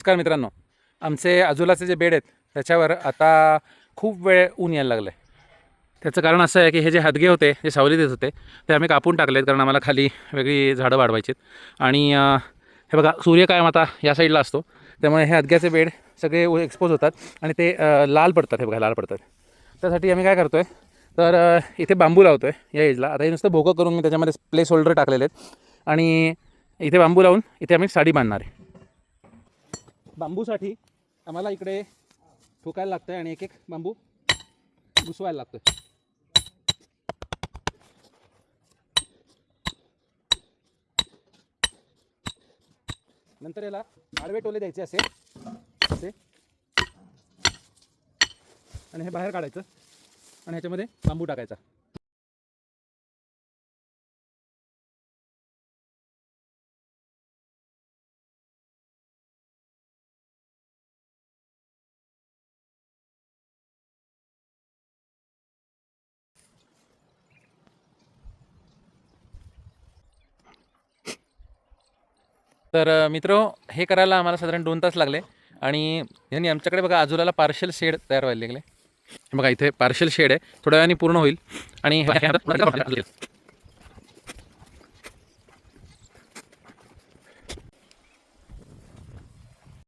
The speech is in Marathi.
नमस्कार मित्रांनो. आमचे आजूलाचे जे बेड आहेत त्याच्यावर आता खूप वेळ ऊन यायला लागलं आहे त्याचं कारण असं आहे की हे जे हदगे होते जे सावली देत होते ते आम्ही कापून टाकलेत कारण आम्हाला खाली वेगळी झाडं वाढवायची आहेत आणि हे बघा सूर्य कायम आता या साईडला असतो. त्यामुळे हे हदग्याचे बेड सगळे एक्सपोज होतात आणि ते लाल पडतात. हे बघा लाल पडतात. त्यासाठी आम्ही काय करतो आहे तर इथे बांबू लावतो आहे या एजला. आता हे नुसतं भोकं करून मी त्याच्यामध्ये प्लेस होल्डर टाकलेले आहेत. आणि इथे बांबू लावून इथे आम्ही साडी बांधणार आहे. बांबूसाठी आम्हाला इकडे ठोकायला लागतं आहे आणि एक एक बांबू घुसवायला लागतो नंतर याला आडवे टोले द्यायचे असे. असे. आणि हे बाहेर काढायचं. आणि ह्याच्यामध्ये बांबू टाकायचा. तर मित्र हे करायला आम्हाला साधारण दोन तास लागले आणि यांनी आमच्याकडे बघा आजूला पार्शल शेड तयार व्हायला लागले. बघा इथे पार्शल शेड आहे. थोड्या वेळाने पूर्ण होईल आणि